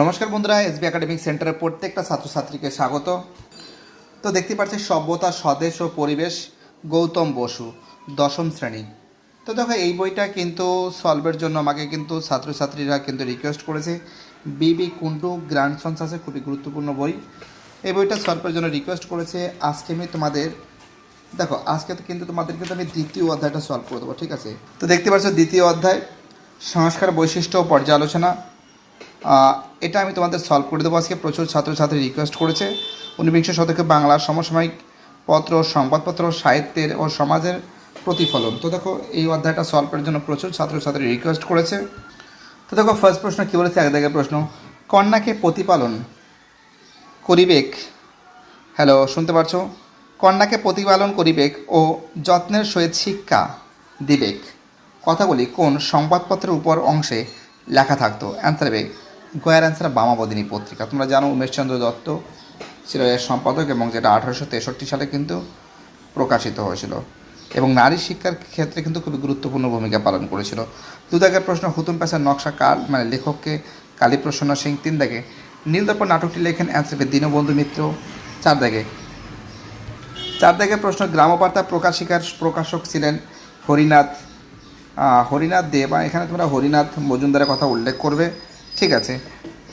নমস্কার বন্ধুরা, SB academic সেন্টারের প্রত্যেকটা ছাত্রছাত্রীকে স্বাগত। তো দেখতে পাচ্ছি সভ্যতা, স্বদেশ ও পরিবেশ, গৌতম বসু, দশম শ্রেণি। তো দেখো, এই বইটা কিন্তু সলভের জন্য আমাকে কিন্তু ছাত্রছাত্রীরা কিন্তু রিকোয়েস্ট করেছে। বিবি কুন্টু গ্র্যান্ডসন্স আছে, খুবই গুরুত্বপূর্ণ বই। এই বইটা সলভের জন্য রিকোয়েস্ট করেছে। আজকে আমি তোমাদের, দেখো, আজকে তো কিন্তু তোমাদের কিন্তু আমি দ্বিতীয় অধ্যায়টা সলভ করে দেবো, ঠিক আছে? তো দেখতে পাচ্ছ, দ্বিতীয় অধ্যায়, সংস্কার বৈশিষ্ট্য পর্যালোচনা। এটা আমি তোমাদের সলভ করে দেবো। আজকে প্রচুর ছাত্রছাত্রী রিকোয়েস্ট করেছে। ঊনবিংশ শতকে বাংলার সমসাময়িক পত্র, সংবাদপত্র, সাহিত্যের ও সমাজের প্রতিফলন। তো দেখো, এই অধ্যায়টা সলভ করার জন্য প্রচুর ছাত্রছাত্রী রিকোয়েস্ট করেছে। তো দেখো ফার্স্ট প্রশ্ন কী বলেছে? এক জায়গায় প্রশ্ন। কন্যাকে প্রতিপালন করিবেক হ্যালো শুনতে পারছ? কন্যাকে প্রতিপালন করিবেক ও যত্নের সহিত শিক্ষা দিবেক কথাগুলি কোন সংবাদপত্রের উপর অংশে লেখা থাকতো? অ্যান্সার হবে গয়ার অ্যান্সার বামাবদিনী পত্রিকা। তোমরা জানো উমেশচন্দ্র দত্ত ছিল এর সম্পাদক এবং যেটা আঠারোশো তেষট্টি সালে কিন্তু প্রকাশিত হয়েছিল। এবং নারী শিক্ষার ক্ষেত্রে কিন্তু খুবই গুরুত্বপূর্ণ ভূমিকা পালন করেছিল। দু দাগের প্রশ্ন, হুতুম পেশার নকশা কার? মানে লেখককে কালীপ্রসন্ন সিং তিন দাগে নীলদর্পণ নাটকটি লেখেন অ্যান্সার হবে দীনবন্ধু মিত্র চার দাগে চার দাগের প্রশ্ন, গ্রামবার্তা প্রকাশিকার প্রকাশক ছিলেন হরিনাথ হরিনাথ দে বা এখানে তোমরা হরিনাথ মজুমদারের কথা উল্লেখ করবে। ঠিক আছে।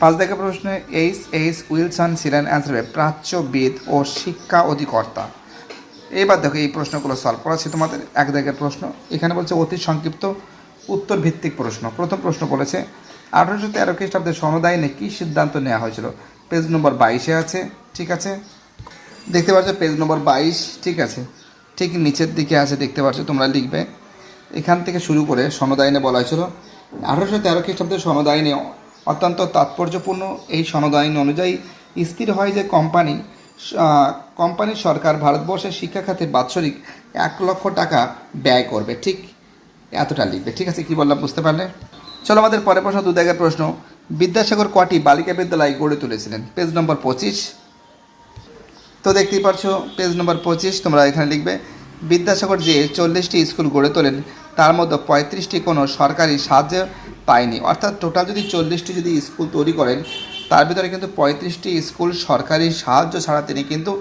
পাঁচ দাগের প্রশ্নে এইচ এইচ উইলসন ছিলেন অ্যান্সার প্রাচ্যবিদ ও শিক্ষা অধিকর্তা। এবার দেখো এই প্রশ্নগুলো সলভ করা আছে তোমাদের। এক দাগের প্রশ্ন, এখানে বলছে অতি সংক্ষিপ্ত উত্তর ভিত্তিক প্রশ্ন। প্রথম প্রশ্ন বলেছে, আঠারোশো তেরো খ্রিস্টাব্দে সনদায়নে কী সিদ্ধান্ত নেওয়া হয়েছিল? পেজ নম্বর বাইশে আছে, ঠিক আছে? দেখতে পাচ্ছ পেজ নম্বর বাইশ, ঠিক আছে? ঠিক নিচের দিকে আছে, দেখতে পাচ্ছ তোমরা লিখবে। এখান থেকে শুরু করে সনদায়নে বলা হয়েছিল, আঠারোশো তেরো খ্রিস্টাব্দে সনদায়নে অত্যন্ত তাৎপর্যপূর্ণ এই সনদায়ন অনুযায়ী স্থির হয় যে কোম্পানি আহ, কোম্পানির সরকার ভারতবর্ষের শিক্ষা খাতে বাৎসরিক এক লক্ষ টাকা ব্যয় করবে। ঠিক এতটা লিখবে। ঠিক আছে কি বললাম বুঝতে পারলে? চলো আমাদের পরের প্রশ্ন দু জায়গার প্রশ্ন। বিদ্যাসাগর কটি বালিকা বিদ্যালয় গড়ে তুলেছিলেন? পেজ নম্বর পঁচিশ। তো দেখতেই পারছ পেজ নম্বর পঁচিশ তোমরা এখানে লিখবে বিদ্যাসাগর যে চল্লিশটি স্কুল গড়ে তোলেন তার মধ্যে পঁয়ত্রিশটি কোনো সরকারি সাহায্য পায়নি। অর্থাৎ টোটাল যদি চল্লিশটি যদি স্কুল তৈরি করেন, তার ভিতরে কিন্তু পঁয়ত্রিশটি স্কুল সরকারি সাহায্য ছাড়া তিনি কিন্তু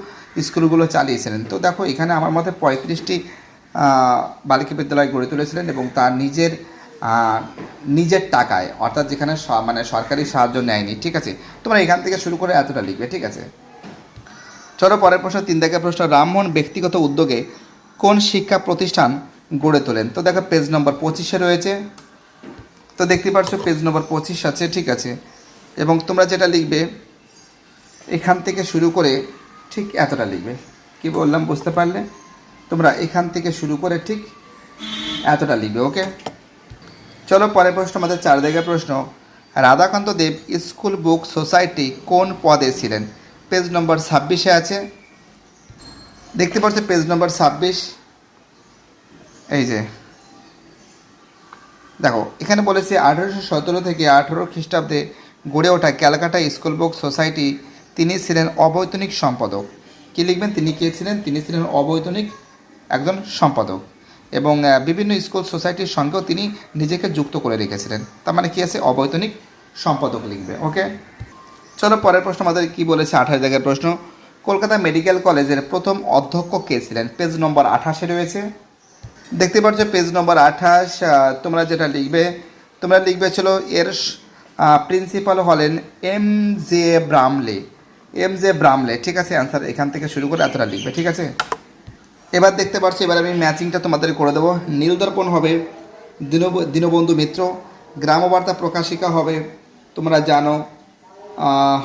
স্কুলগুলো চালিয়েছিলেন। তো দেখো, এখানে আমার মতে পঁয়ত্রিশটি বালিকা বিদ্যালয় গড়ে তুলেছিলেন এবং তার নিজের নিজের টাকায়, অর্থাৎ যেখানে মানে সরকারি সাহায্য নেয়নি, ঠিক আছে? তোমরা এখান থেকে শুরু করে এতটা লিখবে, ঠিক আছে? চলো পরের প্রশ্ন, তিন দাগের প্রশ্ন, রামমোহন ব্যক্তিগত উদ্যোগে কোন শিক্ষা প্রতিষ্ঠান গড়ে তোলেন। তো দেখো পেজ নম্বর পঁচিশে রয়েছে। তো দেখতে পাচ্ছ পেজ নম্বর পঁচিশ আছে, ঠিক আছে। এবং তোমরা যেটা লিখবে, এখান থেকে শুরু করে ঠিক এতটা লিখবে। কি বললাম, বুঝতে পারলে? তোমরা এখান থেকে শুরু করে ঠিক এতটা লিখবে ওকে চলো, পরের প্রশ্ন, আমাদের চার দাগের প্রশ্ন। Radhakanta Deb School Book Society কোন পদে ছিলেন? পেজ নম্বর ছাব্বিশে আছে। দেখতে পাচ্ছ পেজ নম্বর ছাব্বিশ। এই যে। দেখো, এখানে বলেছে আঠেরোশো সতেরো থেকে আঠেরো খ্রিস্টাব্দে গড়ে ওঠা ক্যালকাটা স্কুল বুক সোসাইটি, তিনি ছিলেন অবৈতনিক সম্পাদক। কী লিখবেন? তিনি কে ছিলেন? তিনি ছিলেন অবৈতনিক একজন সম্পাদক। এবং বিভিন্ন স্কুল সোসাইটির সঙ্গেও তিনি নিজেকে যুক্ত করে রেখেছিলেন। তার মানে কী আছে? অবৈতনিক সম্পাদক লিখবে, ওকে? চলো, পরের প্রশ্ন আমাদের কী বলেছে? আঠাশ জায়গার প্রশ্ন। কলকাতা মেডিকেল কলেজের প্রথম অধ্যক্ষ কে ছিলেন? পেজ নম্বর আঠাশে রয়েছে। দেখতে পাচ্ছ পেজ নম্বর আঠাশ তোমরা যেটা লিখবে, তোমরা লিখবে ছিল এর প্রিন্সিপাল হলেন M J Bramley M J Bramley ঠিক আছে অ্যান্সার এখান থেকে শুরু করে এতটা লিখবে, ঠিক আছে? এবার দেখতে পাচ্ছি, এবার আমি ম্যাচিংটা তোমাদের করে দেবো। নীলদর্পণ হবে, দীনব, দীনবন্ধু মিত্র। গ্রামবার্তা প্রকাশিকা হবে, তোমরা জানো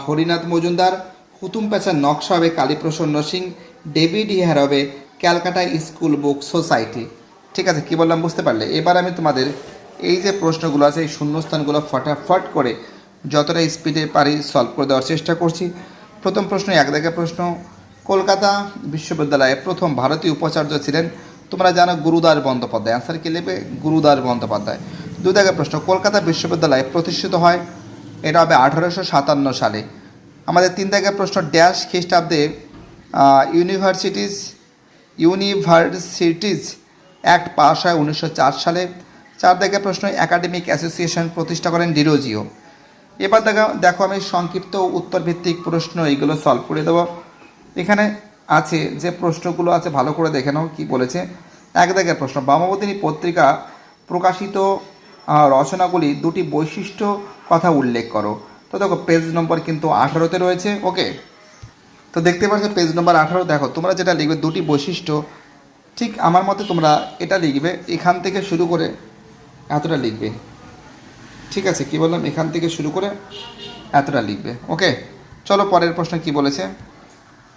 হরিনাথ মজুমদার। হুতুম পেঁচার নকশা হবে, কালীপ্রসন্ন সিং। ডেভিড হিয়ার হবে, ক্যালকাটা স্কুল বুক সোসাইটি। ঠিক আছে, কি বললাম বুঝতে পারলে? এবার আমি তোমাদের এই যে প্রশ্নগুলো আছে, এই শূন্যস্থানগুলো ফটাফট করে যতটা স্পিডে পারি সলভ করে দেওয়ার চেষ্টা করছি। প্রথম প্রশ্ন, এক দাগে প্রশ্ন, কলকাতা বিশ্ববিদ্যালয়ে প্রথম ভারতীয় উপাচার্য ছিলেন, তোমরা জানো গুরুদার বন্দ্যোপাধ্যায়। অ্যান্সার কি লেবে গুরুদার বন্দ্যোপাধ্যায়। দু দাগে প্রশ্ন, কলকাতা বিশ্ববিদ্যালয় প্রতিষ্ঠিত হয়, এটা হবে আঠারোশো সাতান্ন সালে। আমাদের তিন দাগের প্রশ্ন ড্যাশ খ্রিস্টাব্দে ইউনিভার্সিটিজ ইউনিভার্সিটিজ অ্যাক্ট পাস হয় উনিশশো চার সালে। চার দাগের প্রশ্ন, একাডেমিক অ্যাসোসিয়েশন প্রতিষ্ঠা করেন ডিরোজিও। এবার দেখো দেখো আমি সংক্ষিপ্ত উত্তর ভিত্তিক প্রশ্ন এইগুলো সলভ করে দেবো। এখানে আছে যে প্রশ্নগুলো আছে, ভালো করে দেখে নাও কী বলেছে। এক দাগের প্রশ্ন বামবদিনী পত্রিকা প্রকাশিত রচনাগুলি দুটি বৈশিষ্ট্য কথা উল্লেখ করো। তো দেখো পেজ নম্বর কিন্তু আঠারোতে রয়েছে ওকে তো দেখতে পাচ্ছ পেজ নম্বর আঠারো, দেখো, তোমরা যেটা লিখবে, দুটি বৈশিষ্ট্য ঠিক আমার মতে তোমরা এটা লিখবে, এখান থেকে শুরু করে এতটা লিখবে। ঠিক আছে, কি বললাম? এখান থেকে শুরু করে এতটা লিখবে। ওকে, চলো পরের প্রশ্ন কি বলেছে?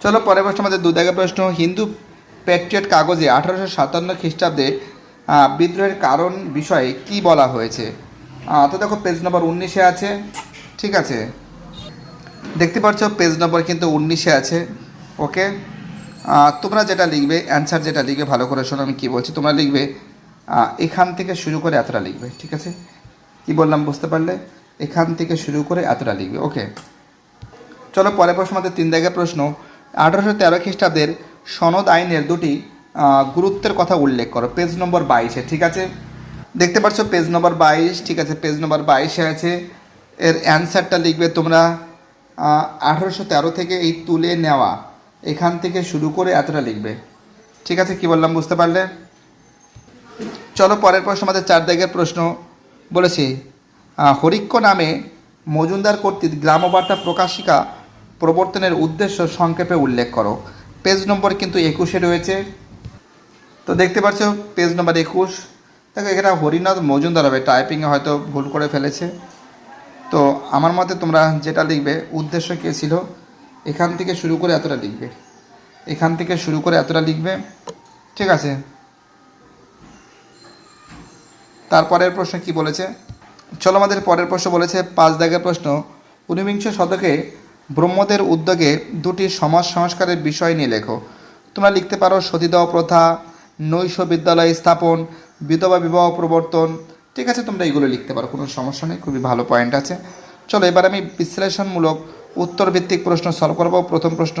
চলো পরের প্রশ্ন আমাদের দু দাগের প্রশ্ন। হিন্দু প্যাট্রিয়ট কাগজে আঠারোশো সাতান্ন খ্রিস্টাব্দে বিদ্রোহের কারণ বিষয়ে কি বলা হয়েছে? তো দেখো পেজ নম্বর উনিশে আছে। ঠিক আছে। দেখতে পাচ্ছ পেজ নম্বর কিন্তু উনিশে আছে। ওকে তোমরা যেটা লিখবে অ্যান্সার যেটা লিখবে, ভালো করে শোনো, আমি কী বলছি, তোমরা লিখবে এখান থেকে শুরু করে এতটা লিখবে, ঠিক আছে? কি বললাম, বুঝতে পারলে? এখান থেকে শুরু করে এতটা লিখবে ওকে চলো, পরের প্রশ্ন, আমাদের তিন দাগের প্রশ্ন। আঠারোশো তেরো খ্রিস্টাব্দের সনদ আইনের দুটি গুরুত্বের কথা উল্লেখ করো পেজ নম্বর বাইশে, ঠিক আছে? দেখতে পাচ্ছ পেজ নম্বর বাইশ, ঠিক আছে পেজ নম্বর বাইশে আছে। এর অ্যান্সারটা লিখবে তোমরা আঠারোশো তেরো থেকে এই তুলে নেওয়া। এখান থেকে শুরু করে এতটা লিখবে। ঠিক আছে, কি বললাম বুঝতে পারলে? চলো, পরের প্রশ্ন, আমাদের চার দাগের প্রশ্ন। বলেছি হরিক্ষ নামে মজুমদার কর্তৃক গ্রামবার্তা প্রকাশিকা প্রবর্তনের উদ্দেশ্য সংক্ষেপে উল্লেখ করো। পেজ নম্বর কিন্তু একুশে রয়েছে। তো দেখতে পাচ্ছ, পেজ নম্বর একুশ। দেখো, এখানে হরিনাথ মজুমদার হবে টাইপিংয়ে হয়তো ভুল করে ফেলেছে। তো আমার মতে তোমরা যেটা লিখবে, উদ্দেশ্য কে ছিল? এখান থেকে শুরু করে এতটা লিখবে। এখান থেকে শুরু করে এতটা লিখবে। ঠিক আছে? তারপরের প্রশ্ন কি বলেছে? চলো আমাদের পরের প্রশ্ন বলেছে, পাঁচ দাগের প্রশ্ন। ঊনবিংশ শতকে ব্রহ্মদের উদ্যোগে দুটি সমাজ সংস্কারের বিষয় নিয়ে লেখো। তোমরা লিখতে পারো সতীদাহ প্রথা, নৈশ বিদ্যালয় স্থাপন, বিধবা বিবাহ প্রবর্তন। ঠিক আছে, তোমরা এগুলো লিখতে পারো, কোনো সমস্যা নেই, খুবই ভালো পয়েন্ট আছে। চলো এবার আমি বিশ্লেষণমূলক উত্তর ভিত্তিক প্রশ্ন সলভ করব। প্রথম প্রশ্ন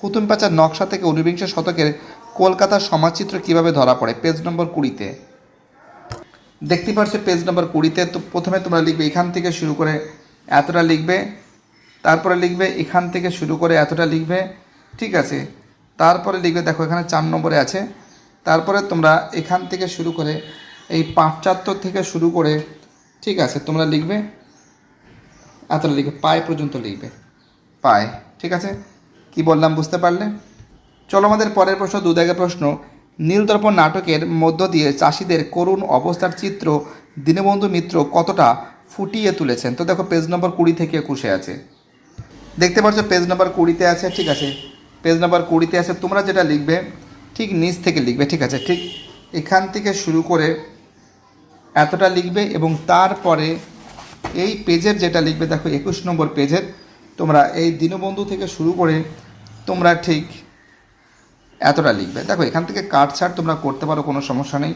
হুতুন পাচার নকশা থেকে ঊনবিংশ শতকের কলকাতার সমাজচিত্র কীভাবে ধরা পড়ে? পেজ নম্বর কুড়িতে। দেখতে পাচ্ছ পেজ নম্বর কুড়িতে, তো প্রথমে তোমরা লিখবে এখান থেকে শুরু করে এতটা লিখবে, তারপরে লিখবে এখান থেকে শুরু করে এতটা লিখবে, ঠিক আছে? তারপরে লিখবে, দেখো এখানে চার নম্বরে আছে, তারপরে তোমরা এখান থেকে শুরু করে এই পাঁচাত্তর থেকে শুরু করে, ঠিক আছে, তোমরা লিখবে, এতটা লিখবে পায়ে পর্যন্ত লিখবে। পায়, ঠিক আছে? কি বললাম বুঝতে পারলে? চলো আমাদের পরের প্রশ্ন দুদাগের প্রশ্ন। নীলদর্পণ নাটকের মধ্য দিয়ে চাষিদের করুণ অবস্থার চিত্র দীনবন্ধু মিত্র কতটা ফুটিয়ে তুলেছেন? তো দেখো পেজ নম্বর কুড়ি থেকে একুশে আছে। দেখতে পাচ্ছ পেজ নম্বর কুড়িতে আছে, ঠিক আছে? পেজ নম্বর কুড়িতে আছে, তোমরা যেটা লিখবে, ঠিক নিচ থেকে লিখবে, ঠিক আছে? ঠিক এখান থেকে শুরু করে এতটা লিখবে এবং তারপরে এই পেজের যেটা লিখবে, দেখো, একুশ নম্বর পেজের তোমরা এই দীনবন্ধু থেকে শুরু করে তোমরা ঠিক এতটা লিখবে। দেখো, এখান থেকে কাট ছাড় তোমরা করতে পারো, কোনো সমস্যা নেই।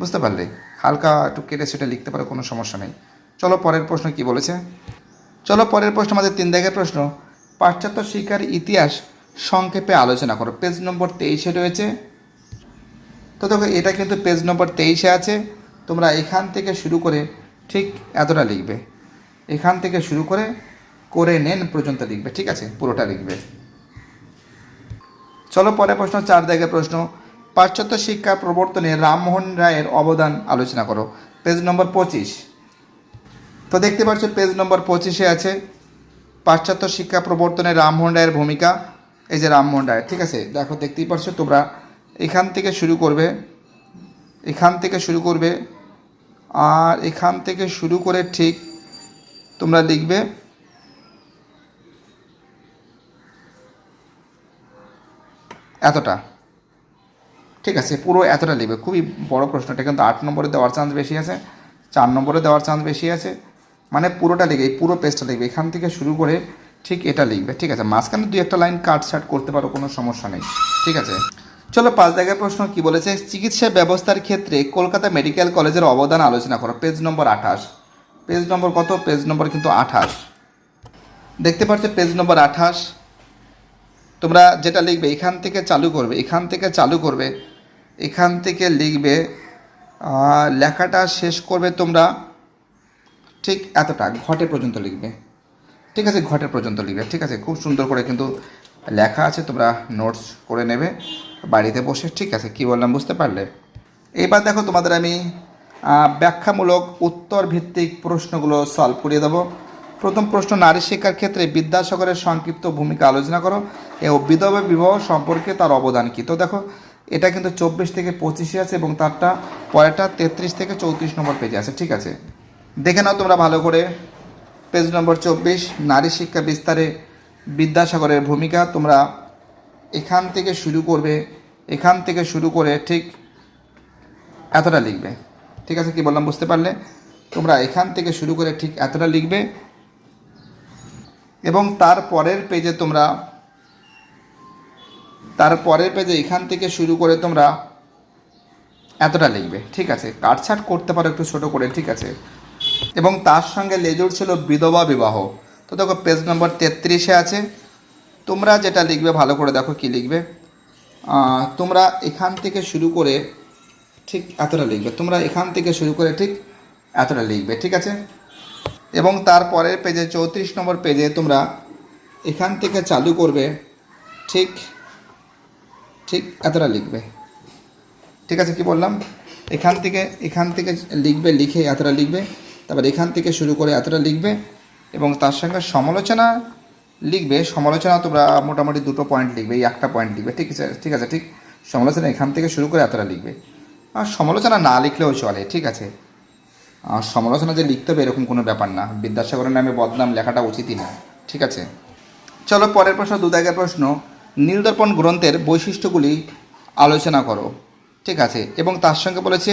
বুঝতে পারলে? হালকা একটু কেটে সেটা লিখতে পারো, কোনো সমস্যা নেই। চলো পরের প্রশ্ন কি বলেছে? চলো পরের প্রশ্ন, আমাদের তিন দাগের প্রশ্ন। পাশ্চাত্য শিক্ষার ইতিহাস সংক্ষেপে আলোচনা করো। পেজ নম্বর তেইশে রয়েছে। তো দেখো, এটা কিন্তু পেজ নম্বর তেইশে আছে। তোমরা এখান থেকে শুরু করে ঠিক এতটা লিখবে। এখান থেকে শুরু করে করে নেন পর্যন্ত লিখবে, ঠিক আছে? পুরোটা লিখবে। চলো, পরের প্রশ্ন চার দাগের প্রশ্ন। পাশ্চাত্য শিক্ষা প্রবর্তনে রামমোহন রায়ের অবদান আলোচনা করো। পেজ নম্বর পঁচিশ। তো দেখতে পাচ্ছ, পেজ নম্বর পঁচিশে আছে, পাশ্চাত্য শিক্ষা প্রবর্তনে রামমোহন রায়ের ভূমিকা। এই যে রামমোহন রায়, ঠিক আছে? দেখো, দেখতেই পাচ্ছ তোমরা, এখান থেকে শুরু করবে, এখান থেকে শুরু করবে, আর এখান থেকে শুরু করে ঠিক তোমরা লিখবে এতটা। ঠিক আছে, পুরো এতটা লিখবে খুবই বড় প্রশ্নটা, কিন্তু আট নম্বরে দেওয়ার চান্স বেশি আছে, চার নম্বরে দেওয়ার চান্স বেশি আছে। মানে পুরোটা লিখবে এই পুরো পেজটা লিখবে এখান থেকে শুরু করে ঠিক এটা লিখবে, ঠিক আছে? মাঝখানে দুই একটা লাইন কাট ছাট করতে পারো, কোনো সমস্যা নেই। ঠিক আছে? চলো, পাঁচ জায়গায় প্রশ্ন কি বলেছে? চিকিৎসা ব্যবস্থার ক্ষেত্রে কলকাতা মেডিকেল কলেজের অবদান আলোচনা করো। পেজ নম্বর আঠাশ। পেজ নম্বর কত? পেজ নম্বর কিন্তু আঠাশ। দেখতে পাচ্ছ পেজ নম্বর আঠাশ। তোমরা যেটা লিখবে, এখান থেকে চালু করবে, এখান থেকে চালু করবে, এখান থেকে লিখবে লেখাটা শেষ করবে তোমরা ঠিক এতটা, ঘটে পর্যন্ত লিখবে। ঠিক আছে, ঘটে পর্যন্ত লিখবে, ঠিক আছে? খুব সুন্দর করে কিন্তু লেখা আছে, তোমরা নোটস করে নেবে, বাড়িতে বসে, ঠিক আছে? কি বললাম, বুঝতে পারলে? এবার দেখো তোমাদের আমি ব্যাখ্যামূলক উত্তর ভিত্তিক প্রশ্নগুলো সলভ করিয়ে দেবো। প্রথম প্রশ্ন, নারী শিক্ষার ক্ষেত্রে বিদ্যাসাগরের সংক্ষিপ্ত ভূমিকা আলোচনা করো ও বিধবা বিবাহ সম্পর্কে তার অবদান কী? তো দেখো, এটা কিন্তু চব্বিশ থেকে পঁচিশে আছে এবং তারটা পরেরটা তেত্রিশ থেকে চৌত্রিশ নম্বর পেজে আছে, ঠিক আছে? দেখে নাও তোমরা ভালো করে। পেজ নম্বর চব্বিশ, নারী শিক্ষা বিস্তারে বিদ্যাসাগরের ভূমিকা। তোমরা এখান থেকে শুরু করবে, এখান থেকে শুরু করে ঠিক এতটা লিখবে। ঠিক আছে, কি বললাম, বুঝতে পারলে? তোমরা এখান থেকে শুরু করে ঠিক এতটা লিখবে। এবং তার পরের পেজে তোমরা, তার পরের পেজে এখান থেকে শুরু করে তোমরা এতটা লিখবে, ঠিক আছে? কাটছাট করতে পারো একটু ছোট করে, ঠিক আছে? এবং তার সঙ্গে লেজুর ছিল বিধবা বিবাহ। তো দেখো পেজ নম্বর তেত্রিশে আছে। তোমরা যেটা লিখবে, ভালো করে দেখো কি লিখবে। তোমরা এখান থেকে শুরু করে ঠিক এতটা লিখবে। তোমরা এখান থেকে শুরু করে ঠিক এতটা লিখবে, ঠিক আছে? এবং তারপরের পেজে চৌত্রিশ নম্বর পেজে তোমরা এখান থেকে চালু করবে, ঠিক ঠিক এতটা লিখবে। ঠিক আছে, কি বললাম? এখান থেকে এখান থেকে লিখবে, লিখে এতটা লিখবে, তারপর এখান থেকে শুরু করে এতটা লিখবে, এবং তার সঙ্গে সমালোচনা লিখবে, সমালোচনা তোমরা মোটামুটি দুটো পয়েন্ট লিখবে, এই একটা পয়েন্ট লিখবে, ঠিক আছে ঠিক আছে, ঠিক? সমালোচনা এখান থেকে শুরু করে এতটা লিখবে। আর সমালোচনা না লিখলেও চলে, ঠিক আছে? সমালোচনা যে লিখতে হবে এরকম কোনো ব্যাপার না। বিদ্যাসাগরের নামে বদনাম লেখাটা উচিতই না। ঠিক আছে? চলো পরের প্রশ্ন দু দাগের প্রশ্ন। নীলদর্পণ গ্রন্থের বৈশিষ্ট্যগুলি আলোচনা করো। ঠিক আছে? এবং তার সঙ্গে বলেছে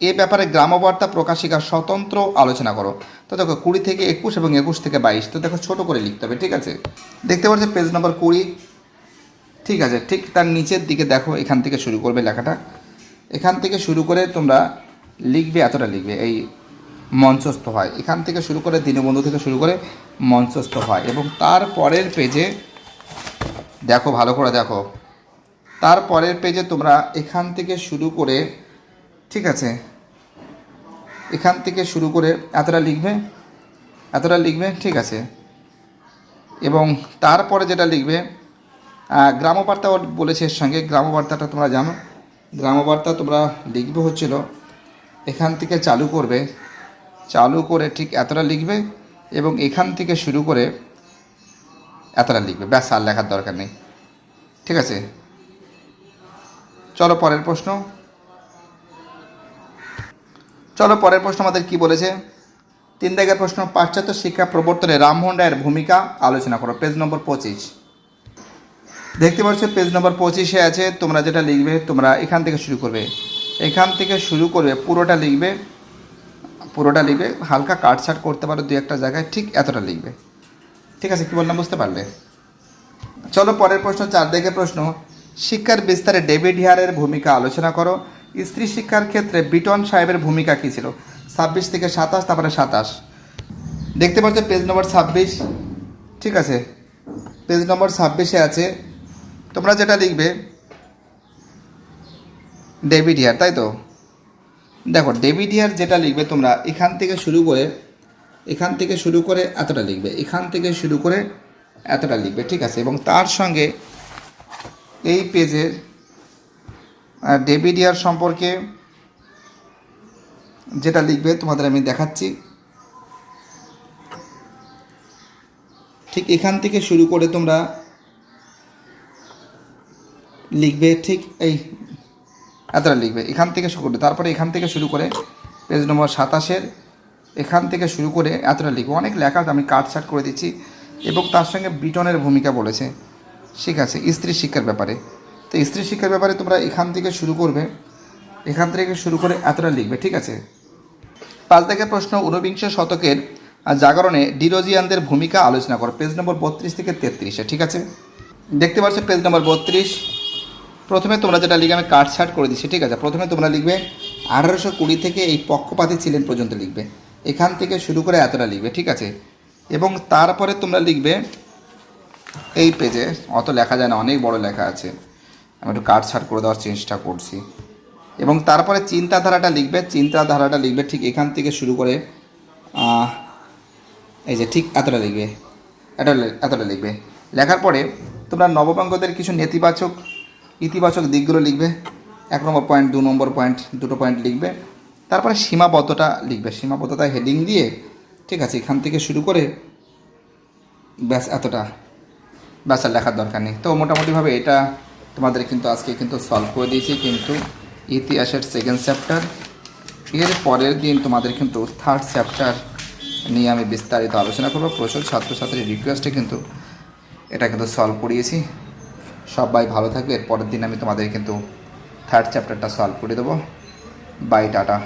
এ ব্যাপারে গ্রামবার্তা প্রকাশিকা স্বতন্ত্র আলোচনা করো। তো দেখো, কুড়ি থেকে একুশ এবং একুশ থেকে বাইশ, তো দেখো ছোটো করে লিখতে হবে, ঠিক আছে? দেখতে পাচ্ছ পেজ নম্বর কুড়ি? ঠিক আছে, ঠিক তার নিচের দিকে দেখো, এখান থেকে শুরু করবে লেখাটা। এখান থেকে শুরু করে তোমরা লিখবে এতটা লিখবে এই মঞ্চস্থ হয়। এখান থেকে শুরু করে দীনবন্ধু থেকে শুরু করে মঞ্চস্থ হয় এবং তার পরের পেজে দেখো ভালো করে দেখো তার পরের পেজে তোমরা এখান থেকে শুরু করে ঠিক আছে এখান থেকে শুরু করে এতটা লিখবে এতটা লিখবে ঠিক আছে এবং তারপরে যেটা লিখবে আহ, গ্রামবার্তা বলেছে এর সঙ্গে গ্রামবার্তাটা তোমরা জানো গ্রামবার্তা তোমরা লিখবে হচ্ছিল এখান থেকে চালু করবে। চালু করে ঠিক এতটা লিখবে এবং এখান থেকে শুরু করে এতটা লিখবে। ব্যাস, আর লেখার দরকার নেই। ঠিক আছে? চলো, পরের প্রশ্ন। চলো, পরের প্রশ্ন আমাদের কি বলেছে? তিন দাগের প্রশ্ন, পাশ্চাত্য শিক্ষা প্রবর্তনে রামমোহন রায়ের ভূমিকা আলোচনা করো। পেজ নম্বর পঁচিশ। দেখতে পাচ্ছ, পেজ নম্বর পঁচিশে আছে, তোমরা যেটা লিখবে, তোমরা এখান থেকে শুরু করবে। এখান থেকে শুরু করবে পুরোটা লিখবে পুরোটা লিখবে, হালকা কাটছাট করতে পারো দু একটা জায়গায়, ঠিক এতটা লিখবে। ঠিক আছে, কি বললাম বুঝতে পারলে? চলো পরের প্রশ্ন চার দিকে প্রশ্ন। শিক্ষার বিস্তারে ডেভিড হিয়ারের ভূমিকা আলোচনা করো। স্ত্রী শিক্ষার ক্ষেত্রে বিটন সাহেবের ভূমিকা কী ছিল? ছাব্বিশ থেকে সাতাশ, তারপরে সাতাশ। দেখতে পাচ্ছ, পেজ নম্বর ছাব্বিশ। ঠিক আছে, পেজ নম্বর ছাব্বিশে আছে। তোমরা যেটা লিখবে ডেভিড হিয়ার তাই তো? দেখো ডেভিড হিয়ার যেটা লিখবে তোমরা, এখান থেকে শুরু করে, এখান থেকে শুরু করে এতটা লিখবে, এখান থেকে শুরু করে এতটা লিখবে, ঠিক আছে? এবং তার সঙ্গে এই পেজের ডেভিড ইয়ার সম্পর্কে যেটা লিখবে, তোমাদের আমি দেখাচ্ছি। ঠিক এখান থেকে শুরু করে তোমরা লিখবে, ঠিক এই এতটা লিখবে। এখান থেকে শুরু করে, তারপরে এখান থেকে শুরু করে পেজ নম্বর সাতাশের, এখান থেকে শুরু করে এতটা লিখবে। অনেক লেখা আমি কাটছাট করে দিচ্ছি। এবং তার সঙ্গে বিটনের ভূমিকা বলেছে। ঠিক আছে, স্ত্রী শিক্ষার ব্যাপারে। তো স্ত্রী শিক্ষার ব্যাপারে তোমরা এখান থেকে শুরু করবে। এখান থেকে শুরু করে এতটা লিখবে, ঠিক আছে? পাঁচ দাগের প্রশ্ন, ঊনবিংশ শতকের জাগরণে ডিরোজিয়ানদের ভূমিকা আলোচনা করো। পেজ নম্বর বত্রিশ থেকে তেত্রিশে, ঠিক আছে? দেখতে পাচ্ছ পেজ নম্বর বত্রিশ। প্রথমে তোমরা যেটা লিখবে, আমি কাটছাট করে দিচ্ছি, ঠিক আছে? প্রথমে তোমরা লিখবে, আঠারোশো কুড়ি থেকে এই পক্ষপাতী ছিলেন পর্যন্ত লিখবে। এখান থেকে শুরু করে এতটা লিখবে, ঠিক আছে? এবং তারপরে তোমরা লিখবে, এই পেজে অত লেখা যায় না, অনেক বড় লেখা আছে। আমি একটু কাটছাট করে দেওয়ার চেষ্টা করছি। এবং তারপরে চিন্তাধারাটা লিখবে চিন্তাধারাটা লিখবে ঠিক এখান থেকে শুরু করে এই যে ঠিক এতটা লিখবে, এতটা এতটা লিখবে। লেখার পরে তোমরা নববঙ্গদের কিছু নেতিবাচক ইতিবাচক দিকগুলো লিখবে, এক নম্বর পয়েন্ট দু নম্বর পয়েন্ট দুটো পয়েন্ট লিখবে। তারপরে সীমাবদ্ধতা লিখবে। সীমাবদ্ধতা হেডিং দিয়ে, ঠিক আছে, এখান থেকে শুরু করে ব্যাস এতটা। ব্যাস আর লেখার দরকার নেই। তো মোটামুটিভাবে এটা তোমাদের কিন্তু আজকে কিন্তু সলভ করে দিয়েছি, কিন্তু ইতিহাসের সেকেন্ড চ্যাপ্টার এর পরের দিন তোমাদের কিন্তু থার্ড চ্যাপ্টার নিয়ে আমি বিস্তারিত আলোচনা করব। প্রচুর ছাত্রছাত্রীর রিকোয়েস্টে কিন্তু এটা কিন্তু সলভ করিয়েছি। সবাই ভালো থাকবে। এরপরের দিন আমি তোমাদের কিন্তু থার্ড চ্যাপ্টারটা সলভ করে দেবো। By tata